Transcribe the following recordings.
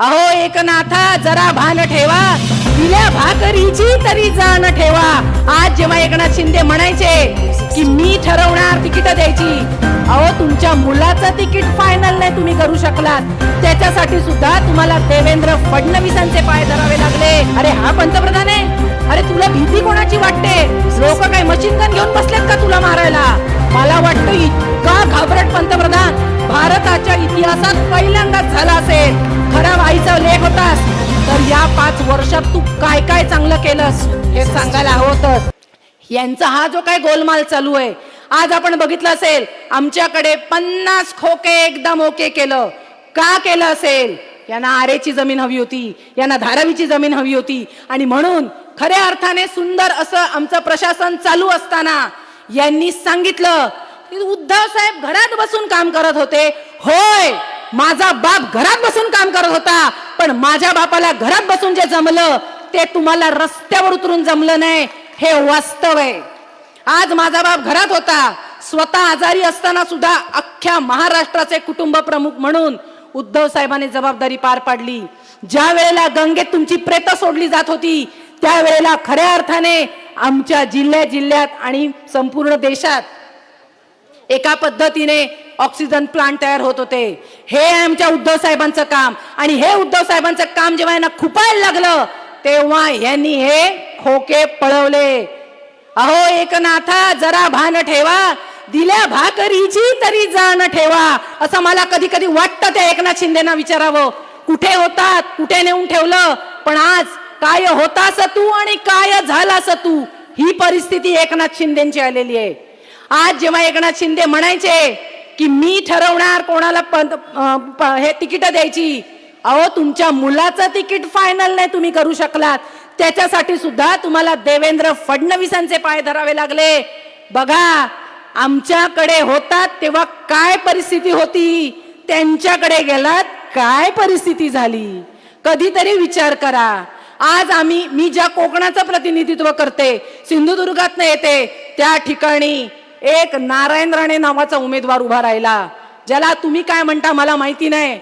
अहो एकनाथा जरा भान ठेवा. दिल्या भाकरीची तरी जाण ठेवा. आज जेव्हा एकनाथ शिंदे म्हणायचे की मी ठरवणार तिकीट द्यायची अहो तुमच्या मुलाचं तिकीट फायनल नाही तुम्ही करू शकलात. त्याच्यासाठी सुद्धा तुम्हाला देवेंद्र फडणवीसांचे पाय धरावे लागले. अरे हा पंतप्रधान आहे? अरे तुला भीती कोणाची वाटते? लोक काय मशीन गन घेऊन बसलेत का तुला मारायला? मला वाटतं इतका घाबरट पंतप्रधान भारताच्या इतिहासात पहिल्यांदाच झाला असेल. आईचा लेख होतास. तर या पाच वर्षात तू काय काय चांगलं केलंस हे सांगायला हवंतच यांचा हा जो काय गोलमाल चालू आहे आज आपण बघितलं असेल आमच्याकडे पन्नास खोके एकदम ओके केलं. का केलं असेल? यांना आरेची जमीन हवी होती यांना धारावीची जमीन हवी होती. आणि म्हणून खऱ्या अर्थाने सुंदर असं आमचं प्रशासन चालू असताना यांनी सांगितलं की उद्धव साहेब घरात बसून काम करत होते. होय! माझा बाप घरात बसून काम करत होता पण माझ्या बापाला घरात बसून जे जमलं ते तुम्हाला रस्त्यावर उतरून जमलं नाही. हे वास्तव आहे. आज माझा बाप घरात होता. स्वतः आजारी असताना सुद्धा अख्ख्या महाराष्ट्राचे कुटुंब प्रमुख म्हणून उद्धव साहेबांनी जबाबदारी पार पाडली. ज्या वेळेला गंगेत तुमची प्रेत सोडली जात होती त्यावेळेला खऱ्या अर्थाने आमच्या जिल्ह्या जिल्ह्यात आणि संपूर्ण देशात एका पद्धतीने ऑक्सिजन प्लांट तयार होत होते. हे आमच्या उद्धव साहेबांचं काम. आणि हे उद्धव साहेबांचं काम जेव्हा यांना खुपायला लागलं तेव्हा यांनी हे खोके पळवले. अहो एकनाथा जरा भान ठेवा. दिल्या भाकरीची तरी जाण ठेवा. असं मला कधी कधी वाटतं त्या एकनाथ शिंदेना विचारावं. कुठे होतात? कुठे नेऊन ठेवलं? पण आज काय होतास तू आणि काय झालास तू? ही परिस्थिती एकनाथ शिंदेची आलेली आहे. आज जेव्हा एकनाथ शिंदे म्हणायचे की मी ठरवणार कोणाला पंत प- हे तिकीट द्यायची. अहो तुमच्या मुलाचं तिकीट फायनल नाही तुम्ही करू शकलात. त्याच्यासाठी सुद्धा तुम्हाला देवेंद्र फडणवीसांचे पाय धरावे लागले. बघा आमच्याकडे होतात तेव्हा काय परिस्थिती होती? त्यांच्याकडे गेलात काय परिस्थिती झाली? कधीतरी विचार करा. आज आम्ही मी ज्या कोकणाचं प्रतिनिधित्व करते सिंधुदुर्गात येते त्या ठिकाणी एक नारायण राणे नावाचा उमेदवार उभा राहिला. ज्याला तुम्ही काय म्हणता मला माहिती नाही.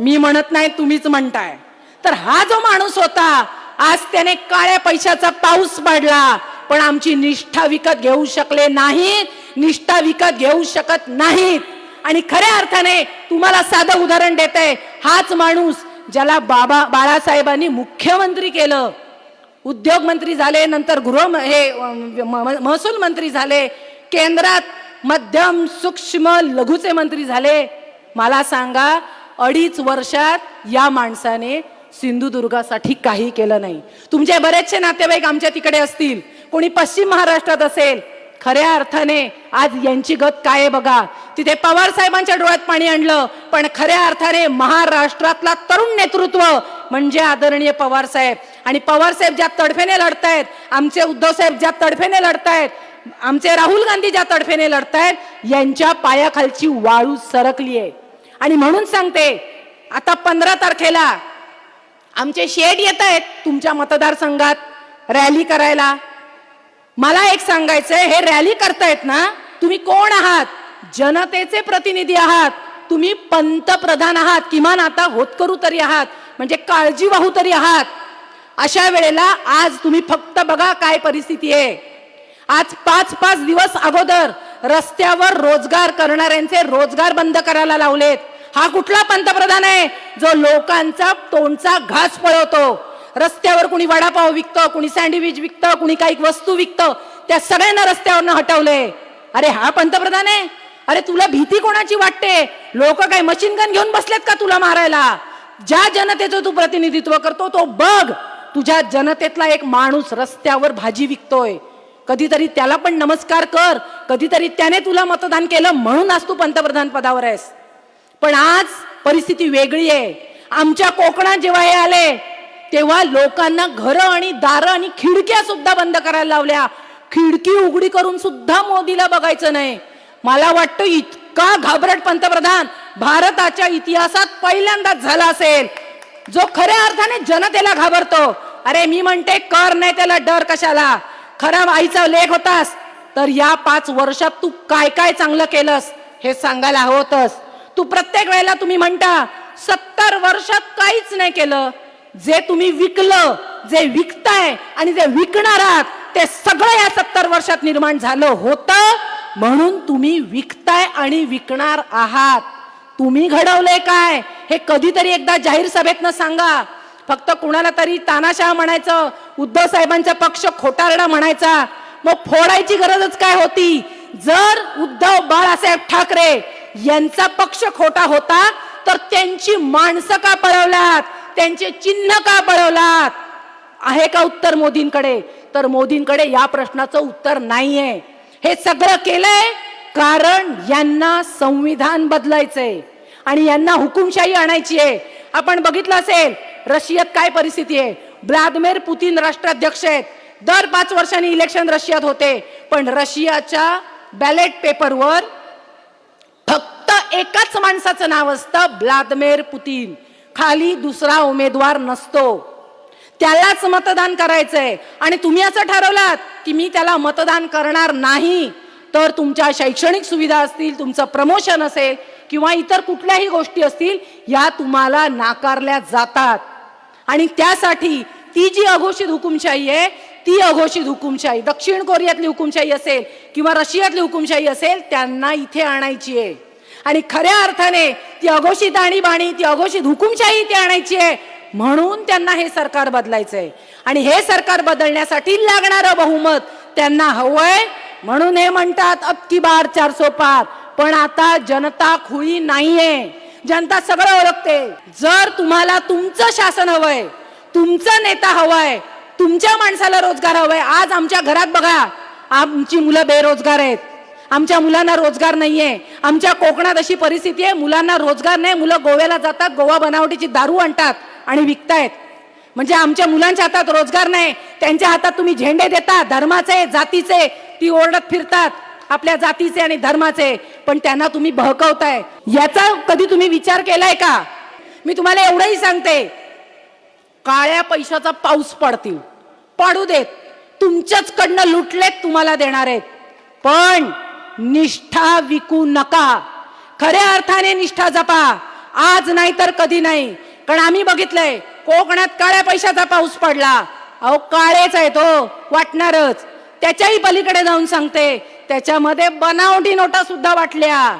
मी म्हणत नाही तुम्हीच म्हणताय. तर हा जो माणूस होता आज त्याने काळ्या पैशाचा पाऊस पाडला. पण आमची निष्ठा विकत घेऊ शकले नाहीत निष्ठा विकत घेऊ शकत नाहीत. आणि खऱ्या अर्थाने तुम्हाला साधं उदाहरण देते हाच माणूस ज्याला बाबा बाळासाहेबांनी मुख्यमंत्री केलं. उद्योग मंत्री झाले नंतर गृह हे म- म- महसूल मंत्री झाले केंद्रात मध्यम सूक्ष्म लघुचे मंत्री झाले. मला सांगा अडीच वर्षात या माणसाने सिंधुदुर्गासाठी काही केलं नाही. तुमचे बरेचसे नातेवाईक आमच्या तिकडे असतील. कोणी पश्चिम महाराष्ट्रात असेल खऱ्या अर्थाने आज यांची गत काय आहे बघा. तिथे पवार साहेबांच्या डोळ्यात पाणी आणलं पण खऱ्या अर्थाने महाराष्ट्रातला तरुण नेतृत्व म्हणजे आदरणीय पवार साहेब. आणि पवार साहेब ज्या तडफेने लढतायत आमचे उद्धव साहेब ज्या तडफेने लढतायत आमचे राहुल गांधी ज्या तडफेने लढतायत यांच्या पायाखालची वाळू सरकली आहे. आणि म्हणून सांगते आता पंधरा तारखेला आमचे शेड येत आहेत तुमच्या मतदारसंघात रॅली करायला. मला एक सांगायचंय हे रॅली करतायत ना तुम्ही कोण आहात? जनतेचे प्रतिनिधी आहात. तुम्ही पंतप्रधान आहात. किमान आता होतकरू तरी आहात. म्हणजे काळजी वाहू तरी आहात. अशा वेळेला आज तुम्ही फक्त बघा काय परिस्थिती आहे. आज पाच पाच दिवस अगोदर रस्त्यावर रोजगार करणाऱ्यांचे रोजगार बंद करायला लावलेत. हा कुठला पंतप्रधान आहे? जो लोकांचा तोंडचा घास पळवतो. रस्त्यावर कुणी वडापाव विकतं कुणी सँडविच विकतं कुणी काही वस्तू विकतं त्या सगळ्यांना रस्त्यावरनं हटवलंय. अरे हा पंतप्रधान आहे? अरे तुला भीती कोणाची वाटते? लोक काय मशीन गन घेऊन बसलेत का तुला मारायला? ज्या जनतेचं तू प्रतिनिधित्व करतो तो बघ. तुझ्या जनतेतला एक माणूस रस्त्यावर भाजी विकतोय. कधीतरी त्याला पण नमस्कार कर. कधीतरी त्याने तुला मतदान केलं म्हणून आज तू पंतप्रधान पदावर आहेस. पण आज परिस्थिती वेगळी आहे. आमच्या कोकणात जेव्हा हे आले तेव्हा लोकांना घरं आणि दारं आणि खिडक्या सुद्धा बंद करायला लावल्या. खिडकी उघडी करून सुद्धा मोदीला बघायचं नाही. मला वाटतं इतका घाबरट पंतप्रधान भारताच्या इतिहासात पहिल्यांदाच झाला असेल. जो खऱ्या अर्थाने जनतेला घाबरतो. अरे मी म्हणते कर नाही त्याला डर कशाला? खरा आईचा लेख होतास. तर या पाच वर्षात तू काय काय चांगलं केलंस हे सांगायला हवं होतंस. तू प्रत्येक वेळेला तुम्ही म्हणता सत्तर वर्षात काहीच नाही केलं. जे तुम्ही विकलं जे विकताय आणि जे विकणार आहात ते सगळं या सत्तर वर्षात निर्माण झालं होतं. म्हणून तुम्ही विकताय आणि विकणार आहात. तुम्ही घडवलंय काय? हे कधीतरी एकदा जाहीर सभेतनं सांगा. फक्त कुणाला तरी तानाशाह म्हणायचं उद्धव साहेबांचा पक्ष खोटारडा म्हणायचा. मग फोडायची गरजच काय होती? जर उद्धव बाळासाहेब ठाकरे यांचा पक्ष खोटा होता तर त्यांची माणसं का पळवल्यात? त्यांचे चिन्ह का बळवलात? आहे का उत्तर मोदींकडे? तर मोदींकडे या प्रश्नाचं उत्तर नाहीये. हे सगळं केलंय कारण यांना संविधान बदलायचंय. आणि यांना हुकुमशाही आणायची आहे आपण बघितलं असेल रशियात काय परिस्थिती आहे? व्लादिमीर पुतीन राष्ट्राध्यक्ष आहेत. दर पाच वर्षांनी इलेक्शन रशियात होते. पण रशियाच्या बॅलेट पेपरवर फक्त एकाच माणसाचं नाव असतं व्लादिमीर पुतीन. खाली दुसरा उमेदवार नसतो. त्यालाच मतदान करायचंय. आणि तुम्ही असं ठरवलात की मी त्याला मतदान करणार नाही तर तुमच्या शैक्षणिक सुविधा असतील तुमचं प्रमोशन असेल किंवा इतर कुठल्याही गोष्टी असतील या तुम्हाला नाकारल्या जातात. आणि त्यासाठी ती जी अघोषित हुकुमशाही आहे ती अघोषित हुकुमशाही दक्षिण कोरियातली हुकुमशाही असेल किंवा रशियातली हुकुमशाही असेल त्यांना इथे आणायची आहे. आणि खऱ्या अर्थाने ती अघोषित आणीबाणी ती अघोषित हुकुमशाही ती आणायची आहे. म्हणून त्यांना हे सरकार बदलायचंय. आणि हे सरकार बदलण्यासाठी लागणारं बहुमत त्यांना हवंय. म्हणून हे म्हणतात अबकी बार चारसो पार. पण आता जनता खुळी नाहीये. जनता सगळं ओळखते. जर तुम्हाला तुमचं शासन हवंय तुमचा नेता हवाय तुमच्या माणसाला रोजगार हवाय आज आमच्या घरात बघा आमची मुलं बेरोजगार आहेत. आमच्या मुलांना रोजगार नाहीये. आमच्या कोकणात अशी परिस्थिती आहे मुलांना रोजगार नाही मुलं गोव्याला जातात गोवा बनावटीची दारू आणतात आणि विकतायत. म्हणजे आमच्या मुलांच्या हातात रोजगार नाही त्यांच्या हातात तुम्ही झेंडे देता धर्माचे जातीचे ती ओरडत फिरतात आपल्या जातीचे आणि धर्माचे पण त्यांना तुम्ही बहकवताय. याचा कधी तुम्ही विचार केलाय का? मी तुम्हाला एवढंही सांगते काळ्या पैशाचा पाऊस पडतील. पडू देत. तुमच्याच कडनं लुटलेत तुम्हाला देणार आहेत. पण निष्ठा विकू नका. खऱ्या अर्थाने निष्ठा जपा. आज नाही तर कधी नाही. कारण आम्ही बघितलंय कोकणात काळ्या पैशाचा पाऊस पडला. अहो काळेच आहे तो हो, वाटणारच. त्याच्याही पलीकडे जाऊन सांगते. त्याच्यामध्ये बनावटी नोटा सुद्धा वाटल्या.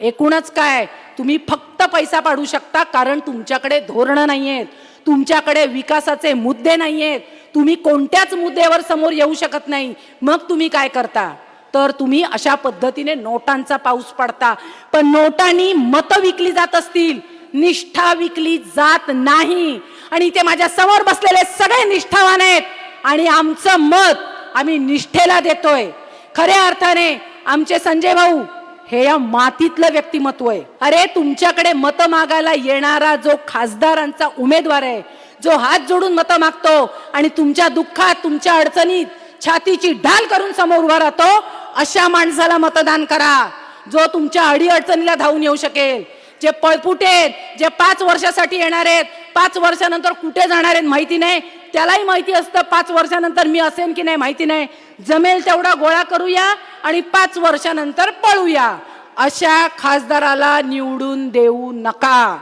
एकूणच काय तुम्ही फक्त पैसा पाडू शकता कारण तुमच्याकडे धोरणं नाहीयेत. तुमच्याकडे विकासाचे मुद्दे नाहीयेत. तुम्ही कोणत्याच मुद्द्यावर समोर येऊ शकत नाही. मग तुम्ही काय करता? तर तुम्ही अशा पद्धतीने नोटांचा पाऊस पडता. पण नोटांनी मतं विकली जात असतील. निष्ठा विकली जात नाही. आणि ते माझ्यासमोर बसलेले सगळे निष्ठावान आहेत. आणि आमचं मत आम्ही निष्ठेला देतोय. खऱ्या अर्थाने आमचे संजय भाऊ हे या मातीतलं व्यक्तिमत्व आहे. अरे तुमच्याकडे मतं मागायला येणारा जो खासदारांचा उमेदवार आहे जो हात जोडून मतं मागतो आणि तुमच्या दुःखात तुमच्या अडचणीत छातीची ढाल करून समोर उभा राहतो अशा माणसाला मतदान करा जो तुमच्या अडीअडचणीला धावून येऊ शकेल. जे पळपुटे आहेत जे पाच वर्षासाठी येणार आहेत पाच वर्षानंतर कुठे जाणार आहेत माहिती नाही. त्यालाही माहिती असतं पाच वर्षानंतर मी असेन की नाही माहिती नाही. जमेल तेवढा गोळा करूया आणि पाच वर्षानंतर पळूया. अशा खासदाराला निवडून देऊ नका.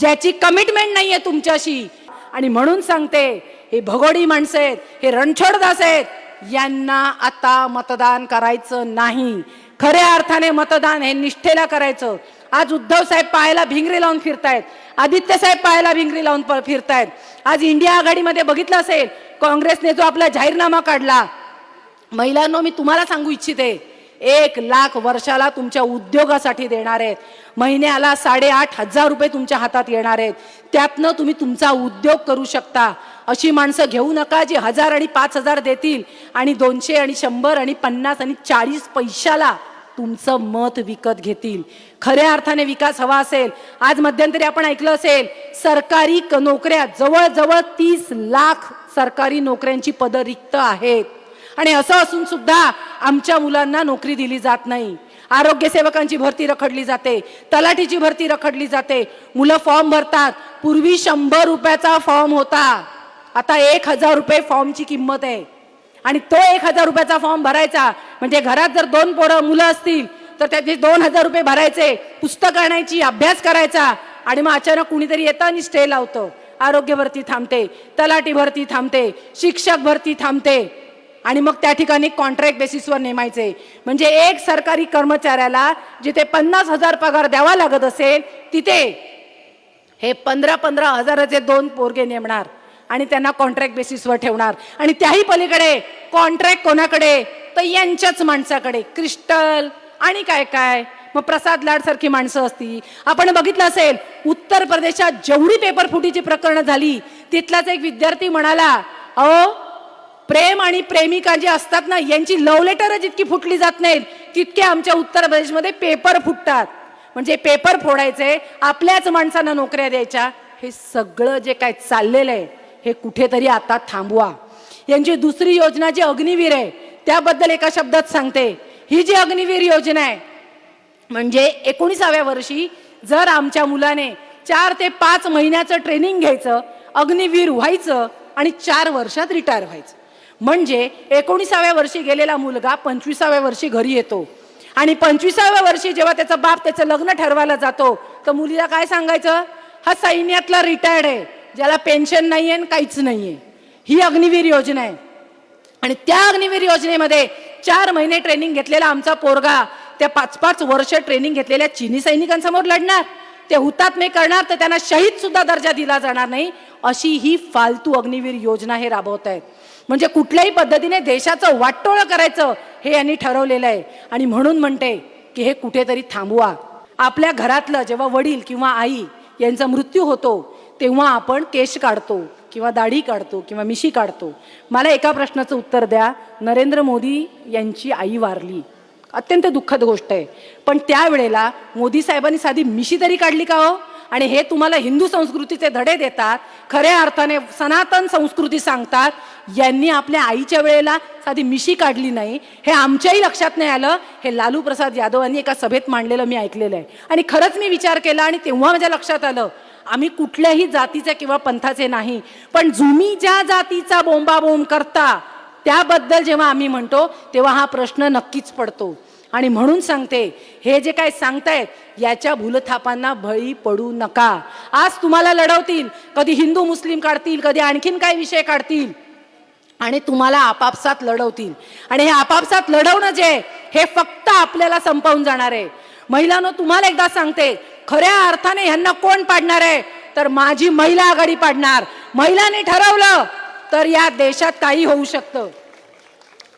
ज्याची कमिटमेंट नाही आहे तुमच्याशी. आणि म्हणून सांगते हे भगोडी माणसं आहेत हे रणछोडदास आहेत यांना आता मतदान करायचं नाही. खऱ्या अर्थाने मतदान हे निष्ठेला करायचं. आज उद्धव साहेब पायाला भिंगरी लावून फिरतायत. आदित्य साहेब पायाला भिंगरी लावून प- फिरतायत. आज इंडिया आघाडीमध्ये बघितलं असेल काँग्रेसने जो आपला जाहीरनामा काढला. महिलांनो मी तुम्हाला सांगू इच्छिते एक लाख वर्षाला तुमच्या उद्योगासाठी देणार आहेत. महिन्याला साडेआठ हजार रुपये तुमच्या हातात येणार आहेत. त्यातनं तुम्ही तुमचा उद्योग करू शकता. अशी माणसं घेऊ नका जी हजार आणि पाच हजार देतील आणि दोनशे आणि शंभर आणि पन्नास आणि चाळीस पैशाला तुमचं मत विकत घेतील. खऱ्या अर्थाने विकास हवा असेल. आज मध्यंतरी आपण ऐकलं असेल सरकारी क- नोकऱ्या जवळजवळ तीस लाख सरकारी नोकऱ्यांची पदं रिक्त आहेत. आणि असं असून सुद्धा आमच्या मुलांना नोकरी दिली जात नाही. आरोग्य सेवकांची भरती रखडली जाते तलाठीची भरती रखडली जाते. मुलं फॉर्म भरतात पूर्वी शंभर रुपयाचा फॉर्म होता. आता एक हजार रुपये फॉर्मची किंमत आहे. आणि तो एक हजार रुपयाचा फॉर्म भरायचा म्हणजे घरात जर दोन पोरं मुलं असतील तर त्याचे दोन हजार रुपये भरायचे पुस्तक आणायची अभ्यास करायचा आणि मग अचानक कुणीतरी येतं आणि स्टे लावतं. आरोग्य भरती थांबते तलाठी भरती थांबते शिक्षक भरती थांबते आणि मग त्या ठिकाणी कॉन्ट्रॅक्ट बेसिसवर नेमायचे. म्हणजे एक सरकारी कर्मचाऱ्याला जिथे पन्नास हजार पगार द्यावा लागत असेल तिथे हे पंधरा पंधरा हजाराचे दोन पोरगे नेमणार. आणि त्यांना कॉन्ट्रॅक्ट बेसिसवर ठेवणार. आणि त्याही पलीकडे कॉन्ट्रॅक्ट कोणाकडे? तर यांच्याच माणसाकडे. क्रिस्टल आणि काय काय? मग प्रसाद लाडसारखी माणसं असती. आपण बघितलं असेल उत्तर प्रदेशात जेवढी पेपर फुटीची प्रकरणं झाली तिथलाच एक विद्यार्थी म्हणाला अहो प्रेम आणि प्रेमिका जी असतात ना यांची लव्ह लेटर जितकी फुटली जात नाहीत तितके आमच्या उत्तर प्रदेशमध्ये पेपर फुटतात. म्हणजे पेपर फोडायचे आपल्याच माणसांना नोकऱ्या द्यायच्या हे सगळं जे काय चाललेलं आहे हे कुठेतरी आता थांबवा. यांची दुसरी योजना जी अग्निवीर आहे त्याबद्दल एका शब्दात सांगते. ही जी अग्निवीर योजना आहे म्हणजे एकोणीसाव्या वर्षी जर आमच्या मुलाने चार ते पाच महिन्याचं ट्रेनिंग घ्यायचं अग्निवीर व्हायचं आणि चार वर्षात रिटायर व्हायचं. म्हणजे एकोणीसाव्या वर्षी गेलेला मुलगा पंचवीसाव्या वर्षी घरी येतो. आणि पंचवीसाव्या वर्षी जेव्हा त्याचा बाप त्याचं लग्न ठरवायला जातो तर मुलीला काय सांगायचं? हा सैन्यातला रिटायर्ड आहे. ज्याला पेन्शन नाही आणि काहीच नाहीये. ही अग्निवीर योजना आहे. आणि त्या अग्निवीर योजनेमध्ये चार महिने ट्रेनिंग घेतलेला आमचा पोरगा त्या पाच पाच वर्ष ट्रेनिंग घेतलेल्या चीनी सैनिकांसमोर लढणार. ते हुतात्मे करणार तर त्यांना शहीद सुद्धा दर्जा दिला जाणार नाही अशी ही फालतू अग्निवीर योजना हे राबवत आहेत. म्हणजे कुठल्याही पद्धतीने देशाचं वाटोळं करायचं हे यांनी ठरवलेलं आहे. आणि म्हणून म्हणते की हे कुठेतरी थांबवा. आपल्या घरातलं जेव्हा वडील किंवा आई यांचा मृत्यू होतो तेव्हा आपण केश काढतो किंवा दाढी काढतो किंवा मिशी काढतो. मला एका प्रश्नाचं उत्तर द्या. नरेंद्र मोदी यांची आई वारली. अत्यंत दुःखद गोष्ट आहे. पण त्यावेळेला मोदी साहेबांनी साधी मिशी तरी काढली का हो? आणि हे तुम्हाला हिंदू संस्कृतीचे धडे देतात. खऱ्या अर्थाने सनातन संस्कृती सांगतात. यांनी आपल्या आईच्या वेळेला साधी मिशी काढली नाही. हे आमच्याही लक्षात नाही आलं. हे लालू प्रसाद यादव यांनी एका सभेत मांडलेलं मी ऐकलेलं आहे. आणि खरंच मी विचार केला आणि तेव्हा माझ्या लक्षात आलं. आम्ही कुठल्याही जातीचे किंवा पंथाचे नाही. पण जुमी ज्या जातीचा बोंबाबोंब करता त्याबद्दल जेव्हा आम्ही म्हणतो तेव्हा हा प्रश्न नक्कीच पडतो. आणि म्हणून सांगते हे जे काय सांगतायत याच्या भूलथापांना बळी पडू नका. आज तुम्हाला लढवतील कधी हिंदू मुस्लिम काढतील कधी आणखीन काही विषय काढतील आणि तुम्हाला आपापसात लढवतील. आणि हे आपापसात लढवणं जे हे फक्त आपल्याला संपवून जाणार आहे. महिलांनो तुम्हाला एकदा सांगते खऱ्या अर्थाने ह्यांना कोण पाडणार आहे? तर माझी महिला आघाडी पाडणार. महिलांनी ठरवलं तर या देशात काही होऊ शकतं.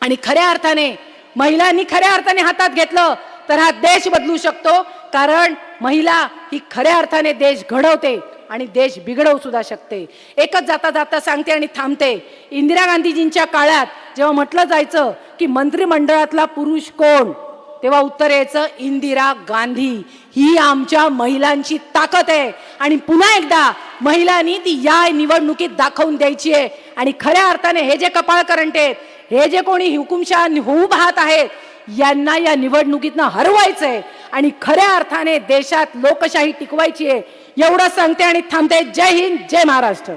आणि खऱ्या अर्थाने महिलांनी खऱ्या अर्थाने हातात घेतलं तर हा देश बदलू शकतो. कारण महिला ही खऱ्या अर्थाने देश घडवते आणि देश बिघडवू सुद्धा शकते. एकच जाता जाता सांगते आणि थांबते. इंदिरा गांधीजींच्या काळात जेव्हा म्हटलं जायचं की मंत्रिमंडळातला पुरुष कोण? तेव्हा उत्तर यायचं इंदिरा गांधी ही आमच्या महिलांची ताकद आहे. आणि पुन्हा एकदा महिलांनी ती या निवडणुकीत दाखवून द्यायची आहे. आणि खऱ्या अर्थाने हे जे कपाळ करंट आहेत हे जे कोणी हुकुमशहा होऊ पाहत आहेत यांना या निवडणुकीतनं हरवायचंय आणि खऱ्या अर्थाने देशात लोकशाही टिकवायची आहे. एवढं सांगते आणि थांबते. जय हिंद जय महाराष्ट्र.